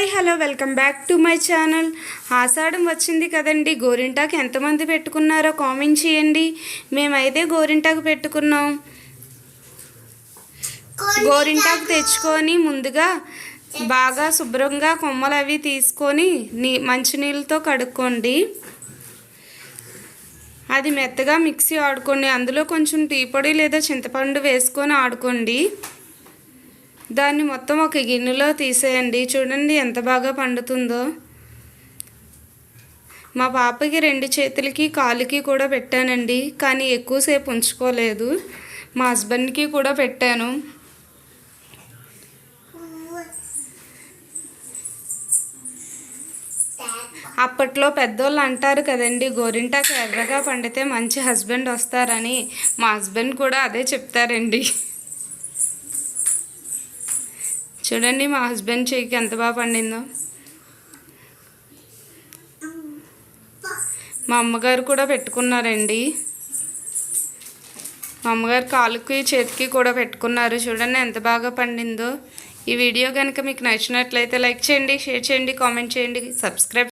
Hi hello welcome back to my channel. Ashadham వచ్చింది కదండి. గోరింటాకు ఎంతమంది పెట్టుకున్నారో కామెంట్ చేయండి. మేమైతే గోరింటాకు పెట్టుకున్నాం. గోరింటాకు తెచ్చుకొని ముందుగా బాగా శుభ్రంగా కొమ్మలు అవి తీసుకొని నీ మంచినీళ్ళతో కడుక్కోండి. అది మెత్తగా మిక్సీ ఆడుకోండి. అందులో కొంచెం టీ పొడి లేదా చింతపండు వేసుకొని ఆడుకోండి. దాన్ని మొత్తం ఒక గిన్నెలో తీసేయండి. చూడండి ఎంత బాగా పండుతుందో. మా పాపకి రెండు చేతులకి కాలుకి కూడా పెట్టానండి. కానీ ఎక్కువసేపు ఉంచుకోలేదు. మా హస్బెండ్కి కూడా పెట్టాను. అప్పట్లో పెద్దోళ్ళు అంటారు కదండి గోరింటాకు ఎర్రగా పండితే మంచి హస్బెండ్ వస్తారని. మా హస్బెండ్ కూడా అదే చెప్తారండి. చూడండి మా హస్బెండ్ చెయ్యికి ఎంత బాగా పండిందో. మా అమ్మగారు కూడా పెట్టుకున్నారండి. మా అమ్మగారు కాలుకి చేతికి కూడా పెట్టుకున్నారు. చూడండి ఎంత బాగా పండిందో. ఈ వీడియో కనుక మీకు నచ్చినట్లయితే లైక్ చేయండి షేర్ చేయండి కామెంట్ చేయండి సబ్స్క్రైబ్